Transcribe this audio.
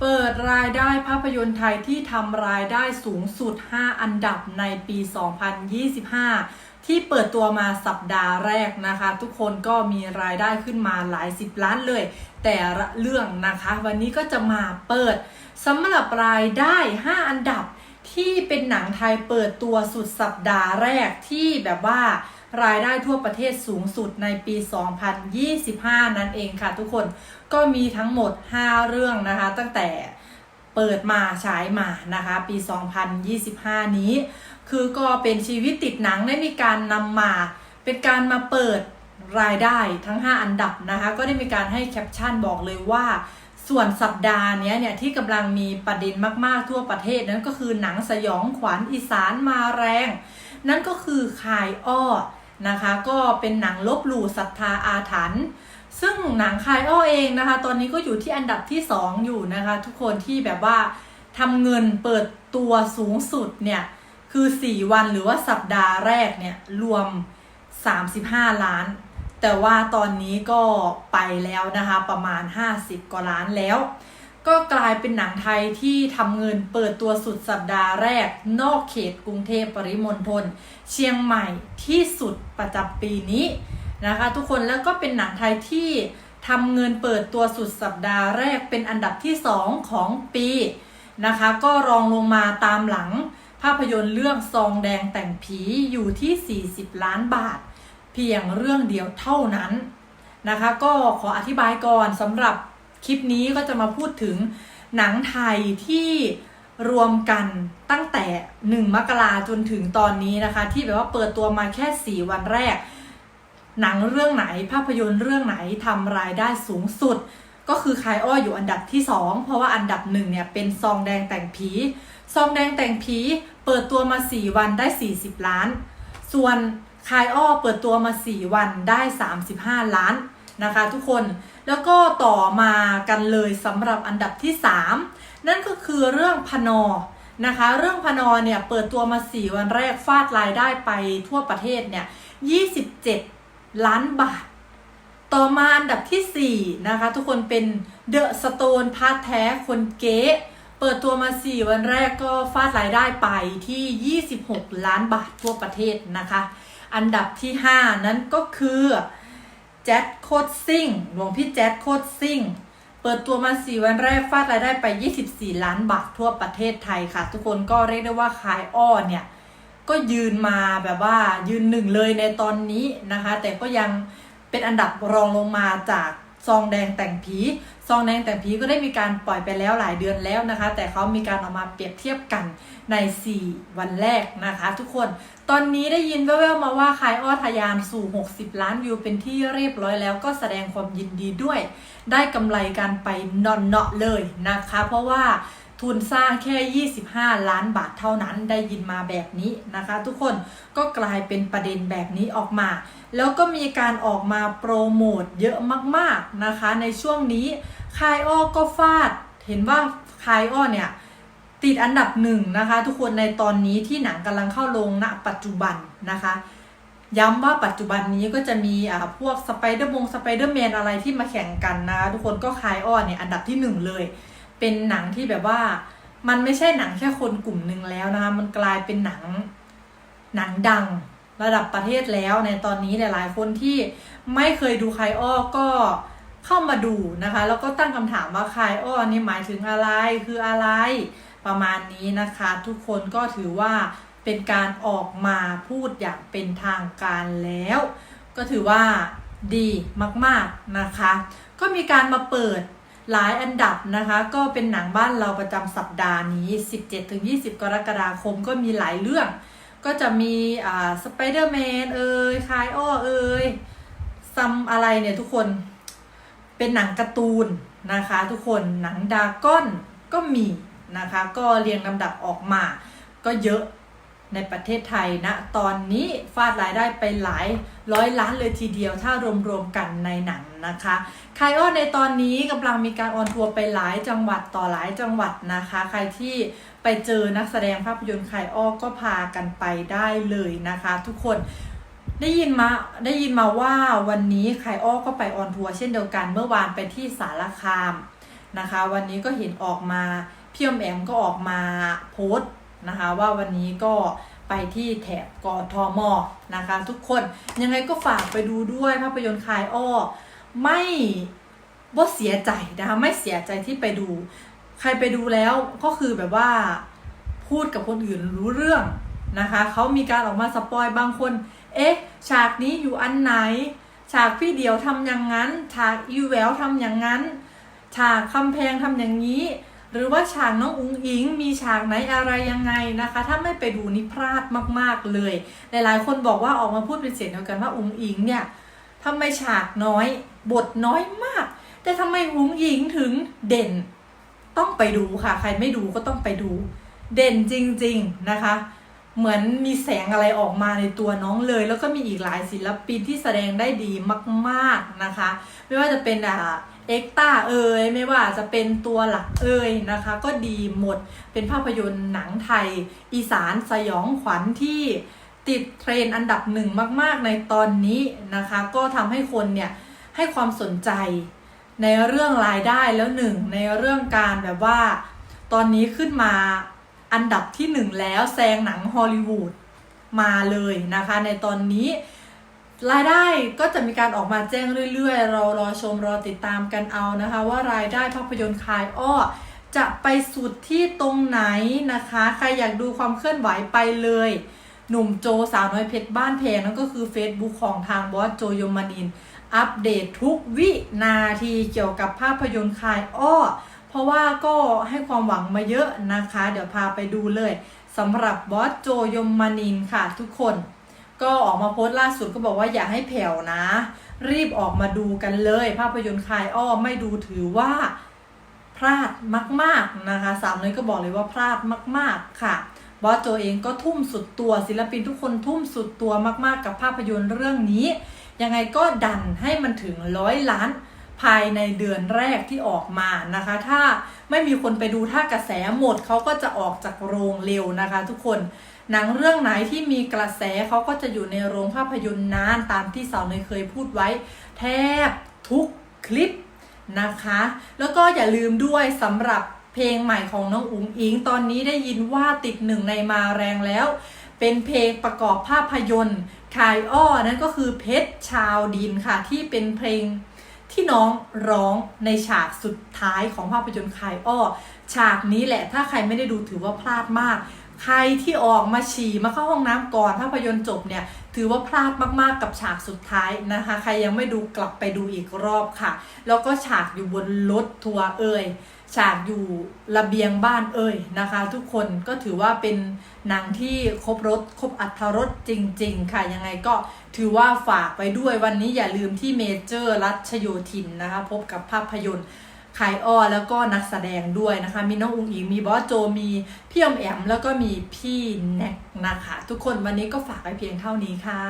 เปิดรายได้ภาพยนตร์ไทยที่ทำรายได้สูงสุด 5 อันดับในปี 2025 ที่เปิดตัวมาสัปดาห์แรกนะคะ ทุกคนก็มีรายได้ขึ้นมาหลายสิบล้านเลย แต่ละเรื่องนะคะ วันนี้ก็จะมาเปิดสำหรับรายได้ 5 อันดับที่เป็นหนังไทยเปิดตัวสุดสัปดาห์แรกที่แบบว่า รายได้ทั่วประเทศสูงสุดในปี 2025 นั่นเองค่ะทุกคนก็มีทั้งหมด 5 เรื่องนะคะ ตั้งแต่เปิดมาฉายมานะคะ ปี 2025 นี้ คือก็เป็นชีวิตติดหนังได้มีการนำมาเป็นการมาเปิดรายได้ทั้ง 5 อันดับนะคะ ก็ได้มีการให้แคปชั่นบอกเลยว่าส่วนสัปดาห์นี้เนี่ยที่กำลังมีประเด็นมาก ๆ ทั่วประเทศนั่นก็คือหนังสยองขวัญอีสานมาแรง นั่นก็คือคายอ้อ นะคะ ก็เป็นหนังลบหลู่ศรัทธาอาถรรพ์ซึ่งหนังคายอ้อเองนะคะ ตอนนี้ก็อยู่ที่อันดับที่ 2 อยู่นะคะ ทุกคนที่แบบว่าทำเงินเปิดตัวสูงสุดเนี่ย คือ 4 วันหรือว่าสัปดาห์แรกเนี่ย รวม 35 ล้าน แต่ว่าตอนนี้ก็ไปแล้วนะคะ ประมาณ 50 กว่าล้านแล้ว ก็กลายเป็นหนังไทยที่ทำเงินเปิดตัวสุดสัปดาห์แรก นอกเขตกรุงเทพปริมณฑลเชียงใหม่ที่สุดประจำปีนี้นะคะ ทุกคนแล้วก็เป็นหนังไทยที่ทำเงินเปิดตัวสุดสัปดาห์แรกเป็นอันดับที่ 2 ของปีนะคะ ก็รองลงมาตามหลัง ภาพยนตร์เรื่องซองแดงแต่งผีอยู่ที่ 40 ล้านบาท เพียงเรื่องเดียวเท่านั้นนะคะ ก็ขออธิบายก่อนสำหรับ คลิปนี้ก็จะมาพูดถึงหนังไทยที่รวมกันตั้งแต่ 1 มกราจนถึงตอนนี้นะคะ ที่แบบว่าเปิดตัวมาแค่ 4 วันแรก หนังเรื่องไหนภาพยนตร์เรื่องไหนทำรายได้สูงสุด ก็คือคายอ้ออยู่อันดับที่ 2 เพราะว่าอันดับหนึ่งเนี่ยเป็นซองแดงแต่งผีซองแดงแต่งผีเปิดตัวมา 4 วันได้ 40 ล้าน ส่วนคายอ้อเปิดตัวมา 4 วันได้ 35 ล้าน นะคะทุกคนแล้วก็ต่อมากันเลยสำหรับอันดับที่ 3 นั่นก็คือเรื่องพนอนะคะ เรื่องพนอเนี่ยเปิดตัวมา 4 วันแรกฟาดรายได้ไปทั่วประเทศเนี่ย 27 ล้านบาท ต่อมาอันดับที่ 4 นะคะ ทุกคนเป็นเดอะสโตนพาร์ทแท้คนเก๊เปิดตัวมา 4 วันแรกก็ฟาดรายได้ไปที่ 26 ล้านบาททั่วประเทศนะคะ อันดับที่ 5 นั้นก็คือ แจ๊ดโคตรซิ่ง หลวงพี่แจ๊ดโคตรซิ่ง เปิดตัวมาสี่วันแรกฟาดรายได้ไป 24 ล้านบาททั่วประเทศไทยค่ะ ทุกคนก็เรียกได้ว่าขายอ้อเนี่ย ก็ยืนมาแบบว่ายืนหนึ่งเลยในตอนนี้นะคะ แต่ก็ยังเป็นอันดับรองลงมาจาก ซองแดงแต่งผีซองแดงแต่งผีก็ได้มีการปล่อยไปแล้วหลายเดือนแล้วนะคะ แต่เขามีการออกมาเปรียบเทียบกันใน 4 วันแรกนะคะ ทุกคนตอนนี้ได้ยินแว่วๆมาว่าคายอ้อทะยานสู่ 60 ล้านวิวเป็นที่เรียบร้อยแล้วก็แสดงความยินดีด้วย ได้กำไรการไปนอนเนาะเลยนะคะ เพราะว่า ทุนสร้างแค่ 25 ล้านบาทเท่านั้นได้ยินมาแบบนี้นะคะ ทุกคนก็กลายเป็นประเด็นแบบนี้ออกมา แล้วก็มีการออกมาโปรโมทเยอะมากๆนะคะ ในช่วงนี้คายอ้อก็ฟาด เห็นว่าคายอ้อเนี่ยติดอันดับหนึ่งนะคะ ทุกคนในตอนนี้ที่หนังกำลังเข้าลงณปัจจุบันนะคะ ย้ำว่าปัจจุบันนี้ก็จะมีอ่าพวกสไปเดอร์มงสไปเดอร์แมนอะไรที่มาแข่งกันนะคะทุกคนก็คายอ้อเนี่ยอันดับที่หนึ่งเลย เป็นหนังที่แบบว่า มันไม่ใช่หนังแค่คนกลุ่มหนึ่งแล้วนะคะ มันกลายเป็นหนังหนังดังระดับประเทศแล้วในตอนนี้หลาย ๆ คนที่ไม่เคยดูคายอ้อก็เข้ามาดูนะคะ แล้วก็ตั้งคำถามว่าคายอ้อนี่หมายถึงอะไรคืออะไรประมาณนี้นะคะ ทุกคนก็ถือว่าเป็นการออกมาพูดอย่างเป็นทางการแล้ว ก็ถือว่าดีมาก ๆ นะคะ ก็มีการมาเปิด หลายอันดับนะคะ ก็เป็นหนังบ้านเราประจำสัปดาห์นี้ 17-20 กรกฎาคมก็มีหลายเรื่อง ก็จะมีอ่าสไปเดอร์แมนเอ่ยคายอ้อเอ่ยซัมอะไรเนี่ยทุกคนเป็นหนังการ์ตูนนะคะ ทุกคนหนังดาก้อนก็มีนะคะ ก็เรียงลำดับออกมา ก็เยอะ ในประเทศไทยนะตอนนี้ฟาดรายได้ไปหลายร้อยล้านเลยทีเดียวถ้ารวมๆกันในหนังนะคะคายอ้อในตอนนี้กำลังมีการออนทัวร์ไปหลายจังหวัดต่อหลายจังหวัดนะคะ ใครที่ไปเจอนักแสดงภาพยนตร์คายอ้อก็พากันไปได้เลยนะคะ ทุกคนได้ยินมาได้ยินมาว่าวันนี้คายอ้อก็ไปออนทัวร์เช่นเดียวกัน เมื่อวานไปที่สารคามนะคะ วันนี้ก็เห็นออกมาพี่อมแอมก็ออกมาโพสต์ นะคะ ว่าวันนี้ก็ไปที่แถบกทมนะคะ ทุกคนยังไงก็ฝากไปดูด้วยภาพยนตร์คลายอ้อไม่บ่เสียใจนะคะไม่เสียใจที่ไปดู ใครไปดูแล้วก็คือแบบว่าพูดกับคนอื่นรู้เรื่องนะคะเขามีการออกมาสปอยบางคน เอ๊ะ ฉากนี้อยู่อันไหน ฉากพี่เดียวทำอย่างนั้น ฉากอีแววทำอย่างนั้น ฉากคำแพงทำอย่างนี้ หรือว่าฉากน้องอุ๋งอิง มีฉากไหนอะไรยังไงนะคะ ถ้าไม่ไปดูนี่พลาดมาก ๆเลย หลายๆ คนบอกว่าออกมาพูดเป็นเสียงเดียวกันว่าอุ๋งอิงเนี่ยทำไมฉากน้อยบทน้อยมาก แต่ทำไมอุ๋งอิงถึงเด่น ต้องไปดูค่ะ ใครไม่ดูก็ต้องไปดู เด่นจริง ๆนะคะ เหมือนมีแสงอะไรออกมาในตัวน้องเลย แล้วก็มีอีกหลายศิลปินที่แสดงได้ดีมาก ๆนะคะ ไม่ว่าจะเป็นอ่า เอ็กต้าเอ่ยไม่ว่าจะเป็นตัวหลักเอ่ยนะคะ ก็ดีหมดเป็นภาพยนตร์หนังไทย อีสานสยองขวัญที่ติดเทรนด์อันดับหนึ่งมาก ๆ ในตอนนี้นะคะ ก็ทำให้คนเนี่ยให้ความสนใจในเรื่องรายได้แล้วหนึ่งในเรื่องการแบบว่า ตอนนี้ขึ้นมาอันดับที่หนึ่งแล้วแซงหนังฮอลลีวูดมาเลยนะคะ ในตอนนี้ รายได้ก็จะมีการออกมาแจ้งเรื่อยๆ เรารอชมรอติดตามกันเอานะคะ ว่ารายได้ภาพยนตร์คายอ้อจะไปสุดที่ตรงไหนนะคะ ใครอยากดูความเคลื่อนไหวไปเลย หนุ่มโจสาวน้อยเพชรบ้านแพงนั่นก็คือ Facebook ของทางบอสโจยมนิน อัปเดตทุกวินาทีเกี่ยวกับภาพยนตร์คายอ้อ เพราะว่าก็ให้ความหวังมาเยอะนะคะ เดี๋ยวพาไปดูเลยสำหรับบอสโจยมนินค่ะทุกคน ก็ออกมาโพสต์ล่าสุดก็บอกว่าอย่าให้แผ่วนะ รีบออกมาดูกันเลย ภาพยนตร์คายอ้อไม่ดูถือว่าพลาดมาก ๆนะคะสามเลยก็บอกเลยว่าพลาดมาก ๆค่ะบอสโจเองก็ทุ่มสุดตัวศิลปินทุกคนทุ่มสุดตัวมากๆ กับภาพยนตร์เรื่องนี้ ยังไงก็ดันให้มันถึงร้อยล้านภายในเดือนแรกที่ออกมานะคะ ถ้าไม่มีคนไปดูถ้ากระแสหมดเขาก็จะออกจากโรงเร็วนะคะ ทุกคนหนังเรื่องไหนที่มีกระแสเขาก็จะอยู่ในโรงภาพยนตร์นานตามที่สาวเนยเคยพูดไว้ แทบทุกคลิปนะคะ แล้วก็อย่าลืมด้วยสำหรับเพลงใหม่ของน้องอุ๋งอิง ตอนนี้ได้ยินว่าติดหนึ่งในมาแรงแล้ว เป็นเพลงประกอบภาพยนตร์คายอ้อนั่นก็คือเพชรชาวดินค่ะ ที่เป็นเพลงที่น้องร้องในฉากสุดท้ายของภาพยนตร์คายอ้อ ฉากนี้แหละถ้าใครไม่ได้ดูถือว่าพลาดมาก ใครที่ออกมาฉี่มาเข้าห้องน้ำก่อนภาพยนตร์จบเนี่ยถือว่าพลาดมากๆกับฉากสุดท้ายนะคะ ใครยังไม่ดูกลับไปดูอีกรอบค่ะ แล้วก็ฉากอยู่บนรถทัวร์เอ่ยฉากอยู่ระเบียงบ้านเอ่ยนะคะ ทุกคนก็ถือว่าเป็นหนังที่ครบรถครบอัตรรสจริง ๆ ค่ะ ยังไงก็ถือว่าฝากไปด้วยวันนี้อย่าลืมที่เมเจอร์รัชโยธินนะคะ พบกับภาพยนตร์ ขายอ้อแล้วก็นักแสดงด้วยนะคะ มีน้องอุงอิงมีบอสโจมีพี่อมแอมแล้วก็มีพี่แน็กนะคะ ทุกคนวันนี้ก็ฝากไปเพียงเท่านี้ค่ะ